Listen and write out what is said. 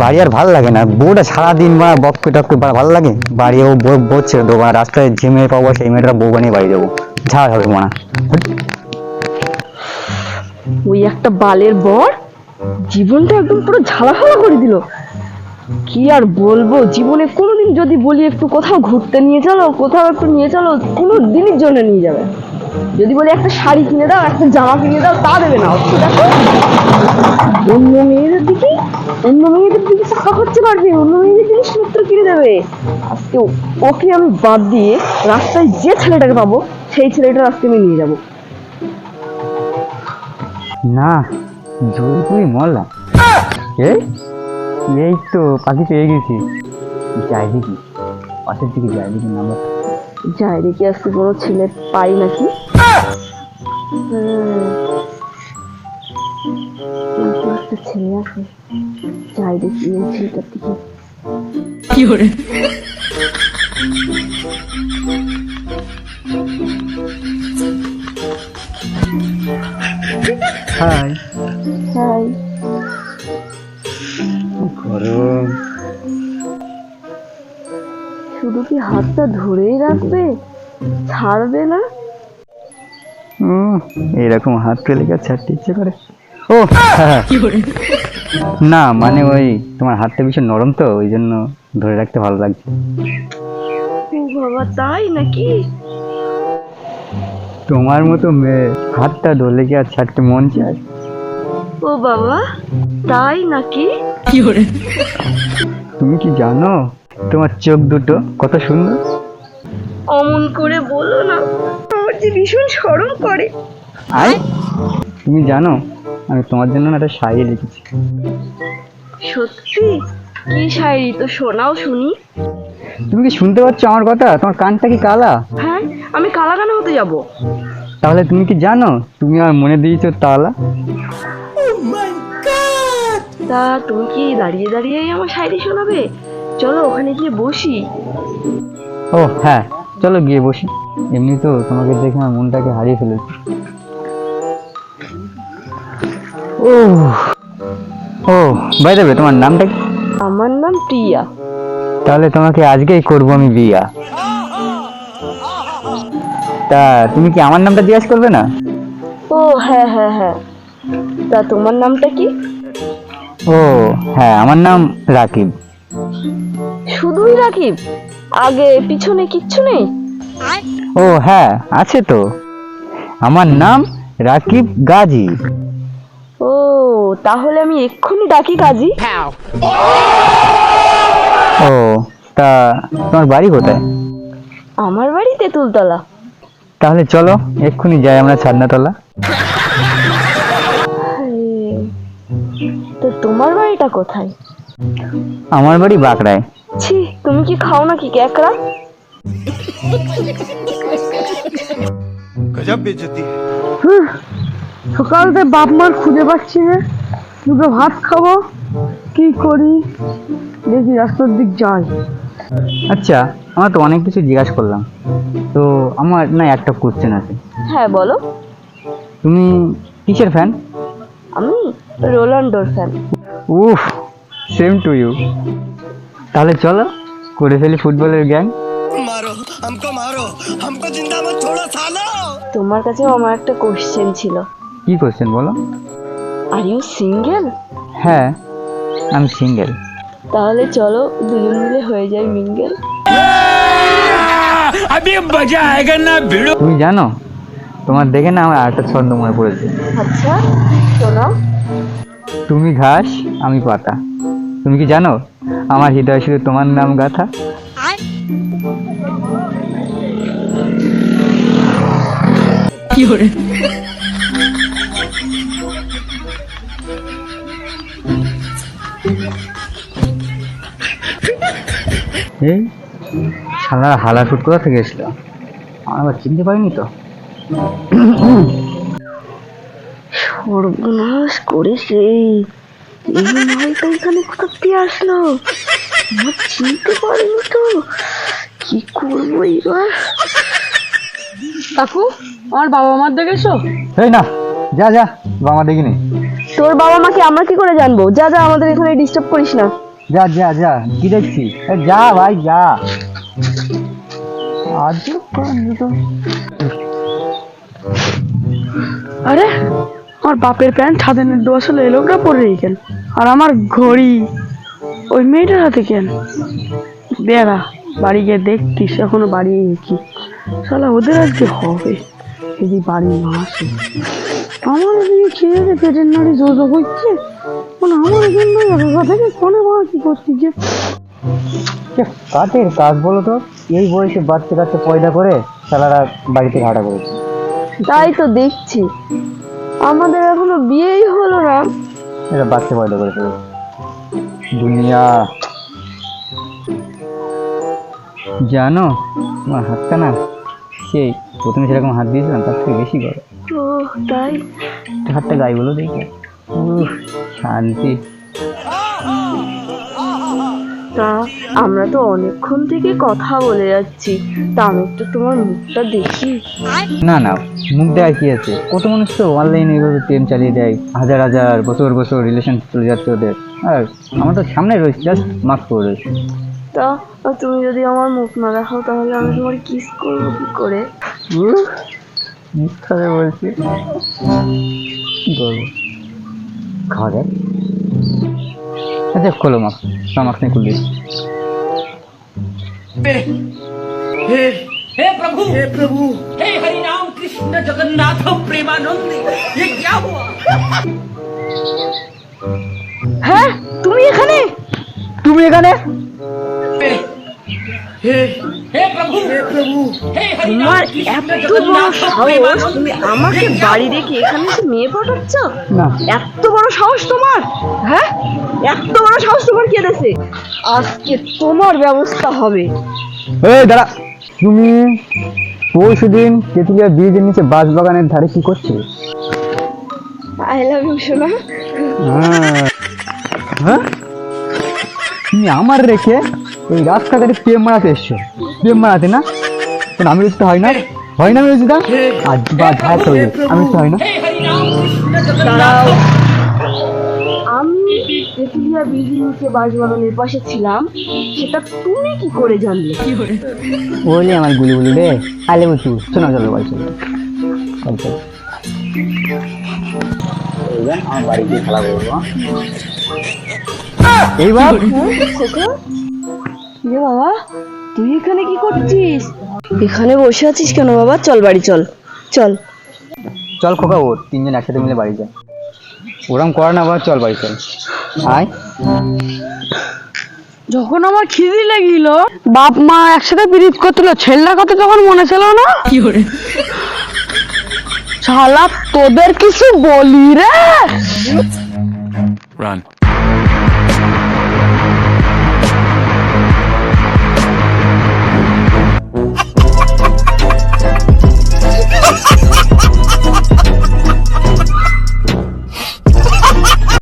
বাড়ি আর ভালো লাগে না। বউটা সারাদিন মা বককে টককে ভালো লাগে বাড়ি ও দেবো, আর রাস্তায় যে মেয়ে পাবো সেই মেয়েটা বউ বানিয়ে বাড়ি যাব ঝাড় হবে মানা ওই একটা বালের বর জীবনটা একদম পুরো ঝালাফালা করে দিল। কি আর বলব, জীবনে কোনোদিন যদি বলি একটু কোথাও ঘুরতে নিয়ে চলো, কোথাও একটু নিয়ে চলো কোনো দিনের জন্য নিয়ে যাবে। যদি বলি একটা শাড়ি কিনে দাও একটা জামা কিনে দাও তা দেবে না। অথচ দেখো অন্য মেয়েদের দিকে অন্য মেয়েদের দিকে চাকা করতে পারবে অন্য মেয়েদের জিনিসপত্র কিনে দেবে। আজকে ওকে আমি বাদ দিয়ে রাস্তায় যে ছেলেটাকে পাবো সেই ছেলেটার আজকে আমি নিয়ে যাব। না জোর তুই মরলাম এই তো পাখি পেয়ে গেছি। যাই দেখি পাশের দিকে যাই দেখি নাম্বার। যাই দেখি আজকে কোনো ছেলে পাই নাকি? একটা ছেলে আছে যাই দেখি ওই ছেলেটার দিকে হাই। হাই। গরম শুধু কি হাতটা ধরেই রাখবে? ছাড়বে না? এরকম হাত পেলে গেছে ছাড়তে ইচ্ছে করে। ও। না মানে ওই তোমার হাতটা ভীষণ নরম তো ওই জন্য ধরে রাখতে ভালো লাগছে। বাবা তাই নাকি? তোমার মতো মেয়ে হাতটা ধরলে কি আর ছাড়তে মন চায়? ও বাবা তাই নাকি? তুমি কি জানো তোমার চোখ দুটো কত সুন্দর? অমন করে বলো না। আমার যে ভীষণ সরম করে। আই তুমি জানো আমি তোমার জন্য না একটা শাড়ি লিখেছি সত্যি? কি শাড়ি? তো শোনাও শুনি। তুমি কি শুনতে পাচ্ছ আমার কথা? তোমার কানটা কি কালা? হ্যাঁ আমি কালাগানা হতে যাব? তাহলে তুমি কি জানো তুমি আমার মনে দিয়েছ তালা? তা তুমি কি দাঁড়িয়ে দাঁড়িয়ে আমার শাড়ি শোনাবে? চলো ওখানে গিয়ে বসি। ও হ্যাঁ। চলো গিয়ে বসি। এমনি তো তোমাকে দেখে আমার মনটাকে হারিয়ে ফেলেছি। ও ও বাই দেবে তোমার নামটা কি? আমার নাম প্রিয়া। তাহলে তোমাকে আজকেই করব আমি বিয়া। তা তুমি কি আমার নামটা জিজ্ঞাসা করবে না? ও হ্যাঁ হ্যাঁ হ্যাঁ। তা তোমার নামটা কি? ও হ্যাঁ আমার নাম রাকিব। শুধুই রাকিব? আগে পিছনে কিচ্ছু নেই? ও হ্যাঁ আছে তো। আমার নাম রাকিব গাজী। ও তাহলে আমি এক্ষুনি ডাকি কাজী ও তা তোমার বাড়ি কোথায়? আমার বাড়ি তেঁতুলতলা তাহলে চলো এক্ষুনি যাই আমরা ছাদনাতলা। আরে, তো তোমার বাড়িটা কোথায়? আমার বাড়ি বাঁকড়ায়। ছি তুমি কি খাও নাকি ক্যাকড়া? গজব বেজতি। সকালতে বাপ মার খুঁজে পাচ্ছি না। দুটো ভাত খাব কি করি? দেখি রাস্তার দিক যাই। আচ্ছা আমার তো অনেক কিছু জিজ্ঞেস করলাম। তো আমার না একটা কোশ্চেন আছে। হ্যাঁ বলো। তুমি কিসের ফ্যান আমি রোলান্ডোর ফ্যান উফ সেম টু ইউ তাহলে চলো করে ফেলি ফুটবলের গ্যাং मारो हमको मारो हमको जिंदा मत छोड़ो सालो তোমার কাছেও আমার একটা কোশ্চেন ছিল কি কোশ্চেন বলো আর ইউ সিঙ্গেল হ্যাঁ আমি সিঙ্গেল তাহলে চলো দুজন মিলে হয়ে যায় মিঙ্গেল তুমি জানো তোমার দেখে না আমার আরেকটা ছন্দ মনে পড়েছে আচ্ছা শোনাও তুমি ঘাস আমি পাতা তুমি কি জানো? আমার হৃদয় শুধু তোমার নাম গাথা। এই শালা হালা শুট কোথা থেকে এসলো? আমার আবার চিনতে পারিনি তো। সর্বনাশ করেছে এই মালটা এখানে কোথা দিয়ে আসলো? আমার চিনতে পারিনি তো। কি করব এবার? কাকু আমার বাবা মার দেখেছ এই না যা যা বাবা মা দেখিনি। তোর বাবা মাকে আমরা কি করে জানব? যা যা আমাদের এখানে ডিস্টার্ব করিস না। যা যা যা কি দেখছি যা ভাই যা। আজ আরে আমার বাপের প্যান্ট ছাদের দোয়া ছিল এলোকটা পরে রেখেন আর আমার ঘড়ি ওই মেয়েটার হাতে কেন? বেড়া বাড়ি গিয়ে দেখতিস এখনও বাড়ি কি? শালা ওদের আজকে হবে? যদি বাড়ি না আসে। আমার এদিকে খেয়ে দে পেটের নাড়ি জোজো করছে? মানে আমার জন্য একা থেকে ফোনে মা কি করছিস কাঠের কাজ বলো তো? এই বয়সে বাচ্চা কাচ্চা পয়দা করে শালারা বাড়িতে ঘাটা করেছে। তাই তো দেখছি। আমাদের এখনও বিয়েই হলো না। এটা বাচ্চা পয়দা করে ফেলো। দুনিয়া। জানো আমার হাতটা না সেই প্রথমে সেরকম হাত দিয়েছিলাম তার থেকে বেশি করে ও তাই? হাতটা গায়ে বলো দেখি। শান্তি। তা আমরা তো অনেকক্ষণ থেকে কথা বলে যাচ্ছি। তা আমি একটু তোমার মুখটা দেখি। না না মুখ দেওয়ার কি আছে? কত মানুষ তো অনলাইনে এইভাবে প্রেম চালিয়ে দেয় হাজার হাজার বছর বছর রিলেশন চলে যাচ্ছে ওদের। আর আমার তো সামনে রয়েছে জাস্ট মাস্ক করে রয়েছে। তা তুমি যদি আমার মুখ না দেখাও তাহলে আমি তোমার কিস করব কি করে? মিথ্যা বলছি। কি করব খাওয়া যায় আচ্ছা খোলো মাস্ক মাস্ক নিয়ে খুলবি हे प्रभु हे प्रभु हे हरि राम कृष्ण जगन्नाथ प्रेमानंद ये क्या हुआ হ্যাঁ তুমি এখানে তুমি এখানে हे তোমার এত বড় সাহস! তুমি আমাকে বাড়ি রেখে এখানে তো মেয়ে পাঠাচ্ছ? না। এত বড় সাহস তোমার! হ্যাঁ? এত বড় সাহস তোমার কে দেশে আজকে তোমার ব্যবস্থা হবে। এই দাঁড়া। তুমি পরশু দিন তেঁতুলিয়া ব্রিজের নিচে বাস বাগানের ধারে কি করছ? আই লাভ ইউ সোনা। হ্যাঁ।, হ্যাঁ? তুমি আমার রেখে গাছ কাটারি প্রেম মারাতে এসছো। প্রেম মারাতে না? আমি হয় না? হয় না আমি রচিতা বা ঝাড় আমি হয় না? পাশে ছিলাম সেটা তুমি কি করে জানলে? বলি আমার গুলি বলি রে। আলে বুঝু। শোনা চলো ভাই চলো। আমার বাড়ি গিয়ে খেলা করব। এইবার রে বাবা তুই এখানে কি করছিস? এখানে বসে আছিস কেন বাবা? চল বাড়ি চল। চল। চল খোকা ওর তিনজন একসাথে মিলে বাড়ি যায় ওরম কর না বাবা চল বাড়ি চল। আয়। যখন আমার খিদি লাগিল বাপ মা একসাথে বিরিত করছিল ছেলের কথা যখন মনে ছিল না? কি করে? শালা তোদের কিছু বলি রে? Run.